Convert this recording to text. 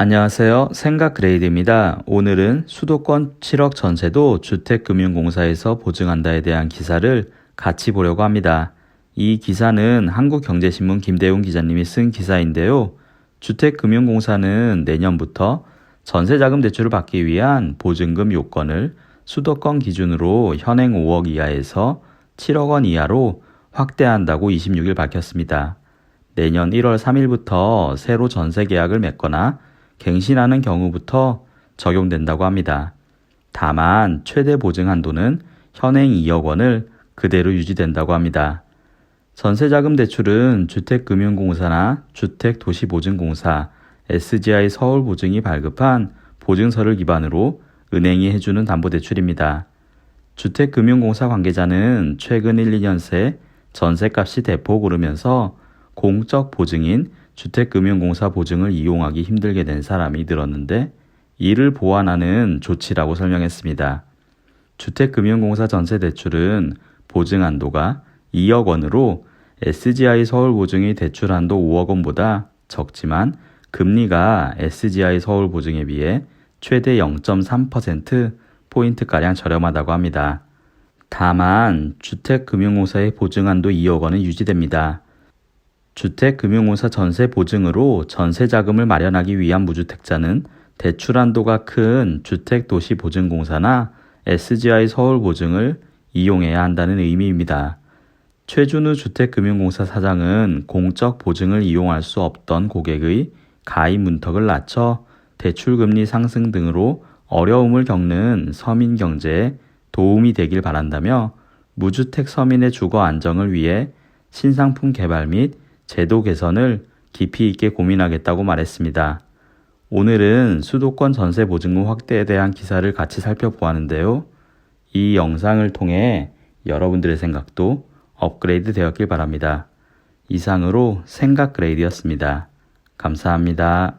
안녕하세요. 생각 그레이드입니다. 오늘은 수도권 7억 전세도 주택금융공사에서 보증한다에 대한 기사를 같이 보려고 합니다. 이 기사는 한국경제신문 김대웅 기자님이 쓴 기사인데요. 주택금융공사는 내년부터 전세자금 대출을 받기 위한 보증금 요건을 수도권 기준으로 현행 5억 이하에서 7억 원 이하로 확대한다고 26일 밝혔습니다. 내년 1월 3일부터 새로 전세 계약을 맺거나 갱신하는 경우부터 적용된다고 합니다. 다만 최대 보증 한도는 현행 2억 원을 그대로 유지된다고 합니다. 전세자금 대출은 주택금융공사나 주택도시보증공사, SGI 서울보증이 발급한 보증서를 기반으로 은행이 해주는 담보대출입니다. 주택금융공사 관계자는 최근 1, 2년 새 전세값이 대폭 오르면서 공적 보증인 주택금융공사 보증을 이용하기 힘들게 된 사람이 늘었는데 이를 보완하는 조치라고 설명했습니다. 주택금융공사 전세 대출은 보증 한도가 2억 원으로 SGI 서울보증의 대출 한도 5억 원보다 적지만 금리가 SGI 서울보증에 비해 최대 0.3% 포인트가량 저렴하다고 합니다. 다만 주택금융공사의 보증한도 2억 원은 유지됩니다. 주택금융공사 전세 보증으로 전세 자금을 마련하기 위한 무주택자는 대출 한도가 큰 주택도시보증공사나 SGI 서울보증을 이용해야 한다는 의미입니다. 최준우 주택금융공사 사장은 공적 보증을 이용할 수 없던 고객의 가입 문턱을 낮춰 대출금리 상승 등으로 어려움을 겪는 서민 경제에 도움이 되길 바란다며 무주택 서민의 주거 안정을 위해 신상품 개발 및 제도 개선을 깊이 있게 고민하겠다고 말했습니다. 오늘은 수도권 전세 보증금 확대에 대한 기사를 같이 살펴보았는데요. 이 영상을 통해 여러분들의 생각도 업그레이드 되었길 바랍니다. 이상으로 생각 그레이드였습니다. 감사합니다.